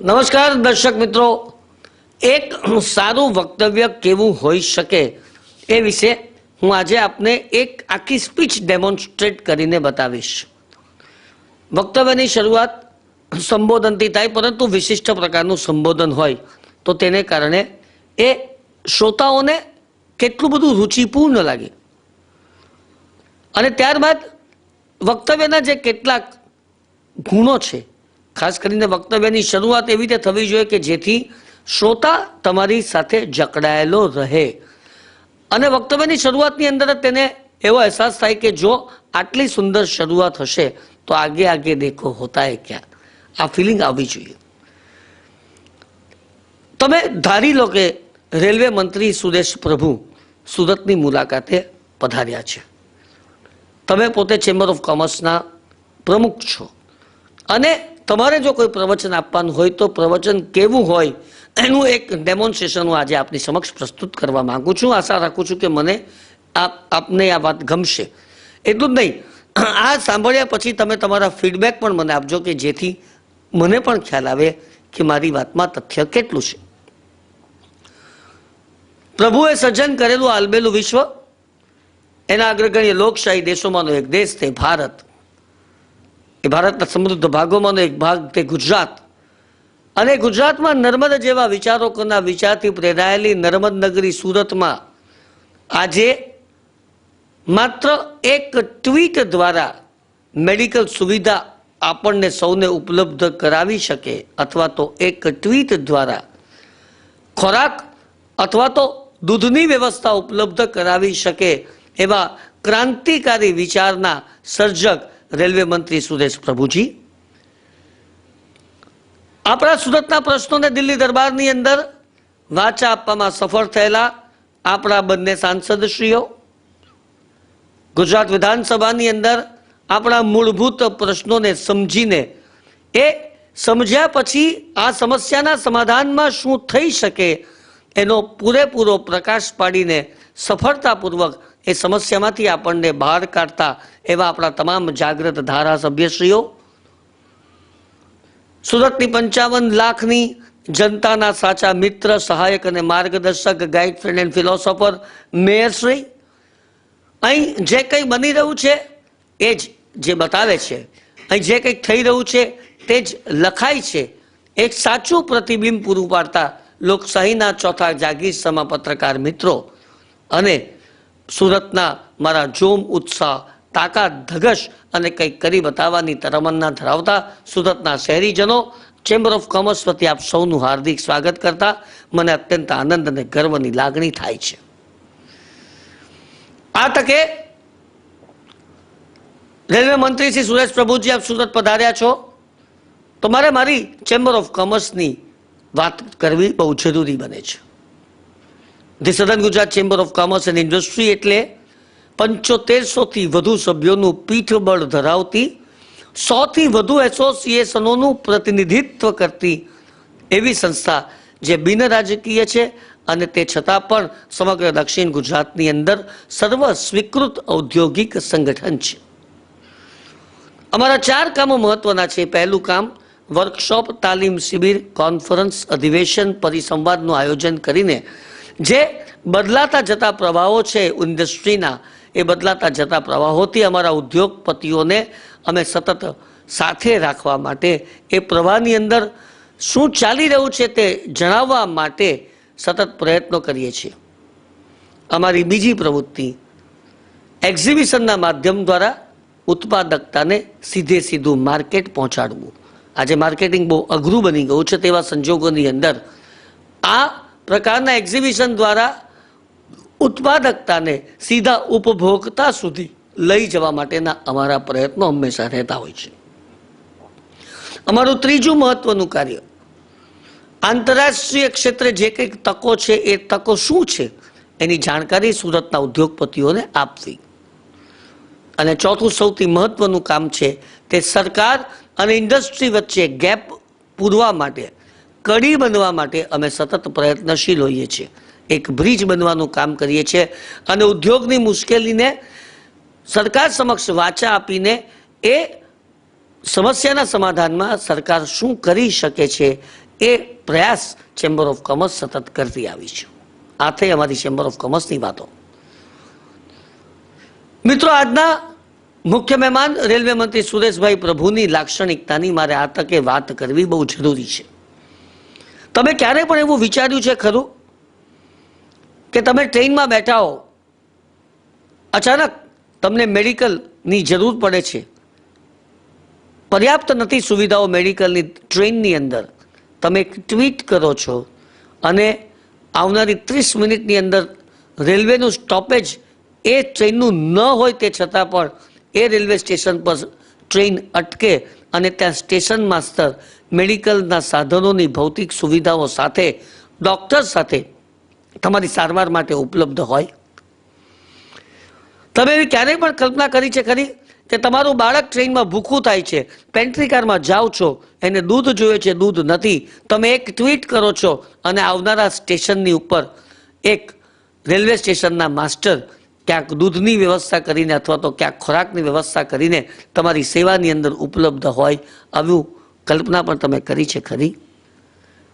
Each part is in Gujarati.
નમસ્કાર દર્શક મિત્રો. એક સારું વક્તવ્ય કેવું હોઈ શકે એ વિશે હું આજે આપને એક આખી સ્પીચ ડેમોન્સ્ટ્રેટ કરીને બતાવીશ. વક્તવ્યની શરૂઆત સંબોધનથી થાય, પરંતુ વિશિષ્ટ પ્રકારનું સંબોધન હોય તો તેને કારણે એ શ્રોતાઓને કેટલું બધું રુચિપૂર્ણ લાગે. અને ત્યારબાદ વક્તવ્યના જે કેટલાક ગુણો છે ખાસ કરીને વક્તવ્યની શરૂઆત એવી રીતે થવી જોઈએ કે જેથી શ્રોતા તમારી સાથે જકડાયેલો રહે. અને વક્તવ્યની શરૂઆતની અંદર જ તેને એવો અહેસાસ થાય કે જો આટલી સુંદર શરૂઆત હશે, તો આગે આગે દેખો હોતા હે ક્યાં? આ ફિલિંગ આવવી જોઈએ. તમે ધારી લો કે રેલવે મંત્રી સુરેશ પ્રભુ સુરતની મુલાકાતે પધાર્યા છે. તમે પોતે ચેમ્બર ઓફ કોમર્સના પ્રમુખ છો. અને તમારે જો કોઈ પ્રવચન આપવાનું હોય તો પ્રવચન કેવું હોય, એનું એક ડેમોન્સ્ટ્રેશન હું આજે આપની સમક્ષ પ્રસ્તુત કરવા માંગુ છું. આશા રાખું છું કે મને આપ, આપને આ વાત ગમશે. એટલું જ નહીં, આ સાંભળ્યા પછી તમે તમારા ફીડબેક પણ મને આપજો કે જેથી મને પણ ખ્યાલ આવે કે મારી વાતમાં તથ્ય કેટલું છે. પ્રભુએ સર્જન કરેલું આલબેલું વિશ્વ, એના અગ્રગણ્ય લોકશાહી દેશોમાંનો એક દેશ છે ભારત. એ ભારતના સમૃદ્ધ ભાગોમાંનો એક ભાગ તે ગુજરાત. અને ગુજરાતમાં નર્મદ જેવા વિચારકોના વિચારથી પ્રેરાયેલી નર્મદ નગરી સુરતમાં આજે માત્ર એક ટ્વીટ દ્વારા મેડિકલ સુવિધા આપણને સૌને ઉપલબ્ધ કરાવી શકે અથવા તો એક ટ્વીટ દ્વારા ખોરાક અથવા તો દૂધની વ્યવસ્થા ઉપલબ્ધ કરાવી શકે એવા ક્રાંતિકારી વિચારના સર્જક રેલવે મંત્રી સુરેશ પ્રભુજી. આપણા સુરતના પ્રશ્નોને દિલ્હી દરબારની અંદર વાચા આપવામાં સફળ થયેલા આપણા બંને સાંસદશ્રીઓ. ગુજરાત વિધાનસભાની અંદર આપણા મૂળભૂત પ્રશ્નોને સમજીને એ સમજ્યા પછી આ સમસ્યાના સમાધાનમાં શું થઈ શકે એનો પૂરેપૂરો પ્રકાશ પાડીને સફળતાપૂર્વક એ સમસ્યામાંથી આપણને બહાર કાઢતા એવા આપણા તમામ જાગૃત ધારાસભ્યશ્રીઓ, સુરતની પંચાવન લાખની જનતાના સાચા મિત્ર, સહાયક અને માર્ગદર્શક, ગાઈડ ફ્રેન્ડ એન્ડ ફિલોસોફર મેયરશ્રી અહીં જે કંઈ બની રહ્યું છે એ જ જે બતાવે છે. અહીં જે કંઈક થઈ રહ્યું છે તે જ લખાય છે. એક સાચું પ્રતિબિંબ પૂરું પાડતા લોકશાહીના ચોથા જાગીર સમા પત્રકાર મિત્રો અને સુરતના મારા જોમ, ઉત્સાહ, તાકાત, ધગશ અને કંઈક કરી બતાવવાની તરમન્ના ધરાવતા સુરતના શહેરીજનો ચેમ્બર ઓફ કોમર્સ વતી આપ સૌનું હાર્દિક સ્વાગત કરતા મને અત્યંત આનંદ અને ગર્વની લાગણી થાય છે. આ તકે રેલવે મંત્રી શ્રી સુરેશ પ્રભુજી આપ સુરત પધાર્યા છો તો મારે મારી ચેમ્બર ઓફ કોમર્સની વાત કરવી બહુ જરૂરી બને છે. The southern Gujarat chamber of commerce and industry એટલે પંચોતેરસોથી વધુ સભ્યોનું પીઠબળ ધરાવતી સોથી વધુ એસોસિએશનોનું પ્રતિનિધિત્વ કરતી એવી સંસ્થા જે બિન રાજકીય છે અને તે છતાં પણ સમગ્ર દક્ષિણ ગુજરાતની અંદર સર્વ સ્વીકૃત ઔદ્યોગિક સંગઠન છે. અમારા ચાર કામો મહત્વના છે. પહેલું કામ, વર્કશોપ, તાલીમ શિબિર, કોન્ફરન્સ, અધિવેશન, પરિસંવાદનું આયોજન કરીને જે બદલાતા જતા પ્રવાહો છે ઇન્ડસ્ટ્રીના, એ બદલાતા જતા પ્રવાહોથી અમારા ઉદ્યોગપતિઓને અમે સતત સાથે રાખવા માટે, એ પ્રવાહની અંદર શું ચાલી રહ્યું છે તે જણાવવા માટે સતત પ્રયત્નો કરીએ છીએ. અમારી બીજી પ્રવૃત્તિ, એક્ઝિબિશનના માધ્યમ દ્વારા ઉત્પાદકતાને સીધે સીધું માર્કેટ પહોંચાડવું. આજે માર્કેટિંગ બહુ અઘરું બની ગયું છે તેવા સંજોગોની અંદર આ પ્રકારના એક્ઝિબિશન દ્વારા ઉત્પાદકતાને સીધા ઉપભોક્તા સુધી લઈ જવા માટેના અમારા પ્રયત્નો હંમેશા રહેતા હોય છે. અમારું ત્રીજું મહત્વનું કાર્ય, આંતરરાષ્ટ્રીય ક્ષેત્રે જે કંઈક તકો છે, એ તકો શું છે, એની જાણકારી સુરતના ઉદ્યોગપતિઓને આપવી. અને ચોથું સૌથી મહત્વનું કામ છે તે સરકાર અને ઇન્ડસ્ટ્રી વચ્ચે ગેપ પૂરવા માટે કડી બનવા માટે અમે સતત પ્રયત્નશીલ હોઈએ છીએ. એક બ્રિજ બનવાનું કામ કરીએ છીએ અને ઉદ્યોગની મુશ્કેલીને સરકાર સમક્ષ વાચા આપીને એ સમસ્યાના સમાધાનમાં સરકાર શું કરી શકે છે એ પ્રયાસ ચેમ્બર ઓફ કોમર્સ સતત કરતી આવી છે. આ થઈ અમારી ચેમ્બર ઓફ કોમર્સની વાતો. મિત્રો, આજના મુખ્ય મહેમાન રેલવે મંત્રી સુરેશભાઈ પ્રભુની લાક્ષણિકતાની મારે આ તકે વાત કરવી બહુ જરૂરી છે. તમે ક્યારે પણ એવું વિચાર્યું છે ખરું? કે તમે ટ્રેનમાં બેઠા હો અચાનક તમને મેડિકલની જરૂર પડે છે. પર્યાપ્ત નથી સુવિધાઓ મેડિકલની ટ્રેનની અંદર. તમે એક ટ્વીટ કરો છો અને આવનારી ત્રીસ મિનિટની અંદર રેલવેનું સ્ટોપેજ એ ટ્રેનનું ન હોય તે છતાં પણ એ રેલવે સ્ટેશન પર ટ્રેન અટકે અને ત્યાં સ્ટેશન માસ્તર મેડિકલના સાધનોની ભૌતિક સુવિધાઓ સાથે, ડૉક્ટર સાથે તમારી સારવાર માટે ઉપલબ્ધ હોય. તમે એવી ક્યારેય પણ કલ્પના કરી છે ખરી કે તમારું બાળક ટ્રેનમાં ભૂખું થાય છે, પેન્ટ્રી કારમાં જાઓ છો, એને દૂધ જોઈએ છે, દૂધ નથી. તમે એક ટ્વીટ કરો છો અને આવનારા સ્ટેશનની ઉપર એક રેલવે સ્ટેશનના માસ્ટર ક્યાંક દૂધની વ્યવસ્થા કરીને અથવા તો ક્યાંક ખોરાકની વ્યવસ્થા કરીને તમારી સેવાની અંદર ઉપલબ્ધ હોય આવું કલ્પના પણ તમે કરી છે ખરી?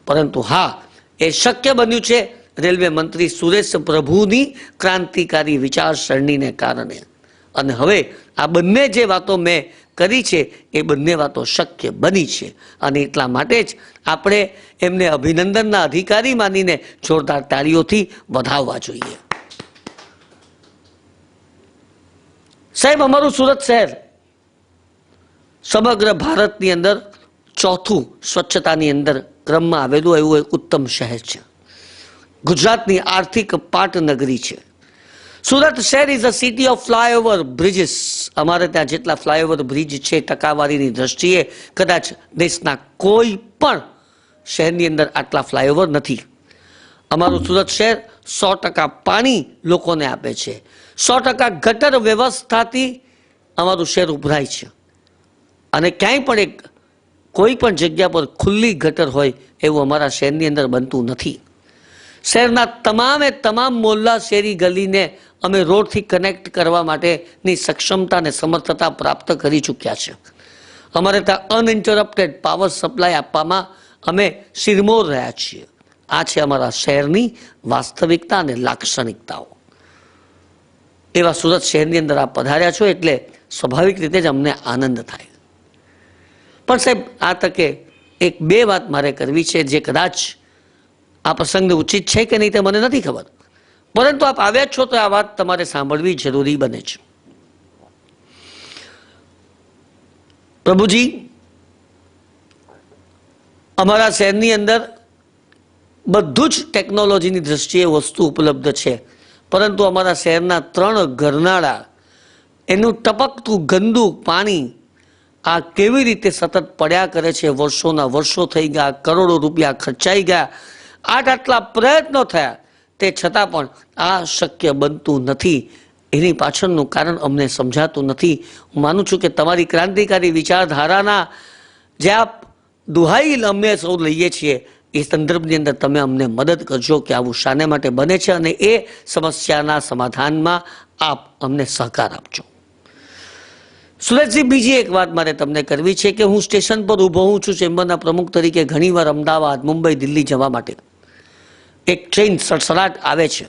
પરંતુ હા, એ શક્ય બન્યું છે, રેલવે મંત્રી સુરેશ પ્રભુની ક્રાંતિકારી વિચારસરણીને કારણે. અને હવે આ બંને જે વાતો મેં કરી છે, એ બંને વાતો શક્ય બની છે. અને એટલા માટે જ આપણે એમને અભિનંદનના અધિકારી માનીને જોરદાર તાળીઓથી વધાવવા જોઈએ. સાહેબ, અમારું સુરત શહેર સમગ્ર ભારતની અંદર ચોથું સ્વચ્છતાની અંદર ક્રમમાં આવેલું એવું એક ઉત્તમ શહેર છે. ગુજરાતની આર્થિક પાટનગરી છે. સુરત શહેર is a city of flyover bridges અમારે ત્યાં જેટલા ફ્લાયઓવર બ્રિજ છે, ટકાવારીની દ્રષ્ટિએ કદાચ દેશના કોઈ પણ શહેરની અંદર આટલા ફ્લાયઓવર નથી. અમારું સુરત શહેર સો ટકા પાણી લોકોને આપે છે. સો ટકા ગટર વ્યવસ્થાથી અમારું શહેર ઉભરાય છે. અને ક્યાંય પણ એક, કોઈ પણ જગ્યા પર ખુલ્લી ગટર હોય એવું અમારા શહેરની અંદર બનતું નથી. શહેરના તમામે તમામ મોલ્લા શેરી ગલીને અમે રોડથી કનેક્ટ કરવા માટેની સક્ષમતા અને સમર્થતા પ્રાપ્ત કરી ચૂક્યા છે. અમારે ત્યાં અનઇન્ટરપ્ટેડ પાવર સપ્લાય આપવામાં અમે સિરમોર રહ્યા છીએ. આ છે અમારા શહેરની વાસ્તવિકતા અને લાક્ષણિકતાઓ. એવા સુરત શહેરની અંદર આપ પધાર્યા છો એટલે સ્વાભાવિક રીતે જ અમને આનંદ થાય. પણ સાહેબ, આ તકે એક બે વાત મારે કરવી છે જે કદાચ આ પ્રસંગને ઉચિત છે કે નહીં તે મને નથી ખબર. પરંતુ આપ આવ્યા છો તો આ વાત તમારે સાંભળવી જરૂરી બને છે. પ્રભુજી, અમારા શહેરની અંદર બધું જ ટેકનોલોજીની દ્રષ્ટિએ વસ્તુ ઉપલબ્ધ છે. પરંતુ અમારા શહેરના ત્રણ ઘરનાળા, એનું ટપકતું ગંદુ પાણી આ કેવી રીતે સતત પડ્યા કરે છે, વર્ષોના વર્ષો થઈ ગયા, કરોડો રૂપિયા ખર્ચાઈ ગયા આટ આટલા પ્રયત્નો થયા, તે છતાં પણ આ શક્ય બનતું નથી. એની પાછળનું કારણ અમને સમજાતું નથી. હું માનું છું કે તમારી ક્રાંતિકારી વિચારધારાના જે આપ દુહાઈ અમે સૌ લઈએ છીએ એ સંદર્ભની અંદર તમે અમને મદદ કરજો કે આવું શાને માટે બને છે અને એ સમસ્યાના સમાધાનમાં આપ અમને સહકાર આપજો. સુરજજી બીજી એક વાત મારે તમને કરવી છે કે હું સ્ટેશન પર ઊભો હું છું, ચેમ્બરના પ્રમુખ તરીકે ઘણીવાર અમદાવાદ, મુંબઈ, દિલ્હી જવા માટે. એક ટ્રેન સડસડાટ આવે છે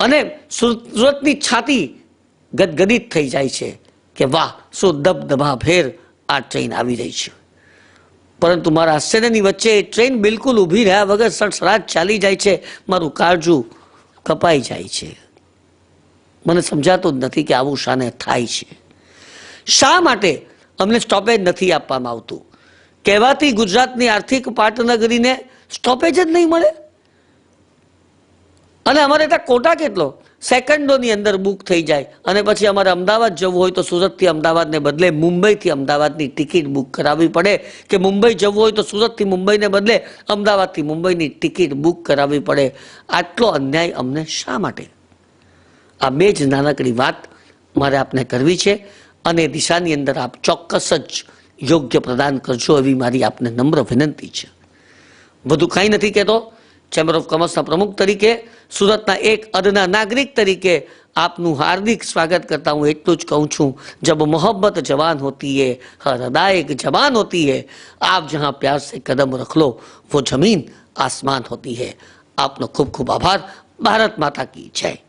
અને સુરતની છાતી ગદગદિત થઈ જાય છે કે વાહ, શું દબદબા ભેર આ ટ્રેન આવી રહી છે. પરંતુ મારા આશ્ચર્યની વચ્ચે ટ્રેન બિલકુલ ઊભી રહ્યા વગર સડસડાટ ચાલી જાય છે. મારું કાળજું કપાઈ જાય છે. મને સમજાતું જ નથી કે આવું શાને થાય છે. શા માટે અમને સ્ટોપેજ નથી આપવામાં આવતું? કહેવાતી ગુજરાતની આર્થિક પાટનગરીને સ્ટોપેજ જ નહીં મળે? અને અમારે ત્યાં કોટા કેટલો? સેકન્ડોની અંદર બુક થઈ જાય અને પછી અમારે અમદાવાદ જવું હોય તો સુરતથી અમદાવાદને બદલે મુંબઈથી અમદાવાદની ટિકિટ બુક કરાવવી પડે કે મુંબઈ જવું હોય તો સુરતથી મુંબઈને બદલે અમદાવાદથી મુંબઈની ટિકિટ બુક કરાવવી પડે. આટલો અન્યાય અમને શા માટે? આ બે જ નાનકડી વાત મારે આપને કરવી છે અને દિશાની અંદર આપ ચોક્કસ જ યોગ્ય પ્રદાન કરજો એવી મારી આપને નમ્ર વિનંતી છે. વધુ કાંઈ નથી કહેતો. ચેમ્બર ઓફ કોમર્સના પ્રમુખ તરીકે, સુરતના એક અદના નાગરિક તરીકે આપનું હાર્દિક સ્વાગત કરતા હું એટલું જ કહું છું. જબ મોહબ્બત જવાન હોતી હે, હર એક જવાન હોતી હે, આપ જહાં પ્યાર સે કદમ રખ લો, વો જમીન આસમાન હોતી હે. આપનો ખૂબ ખૂબ આભાર. ભારત માતા કી જય.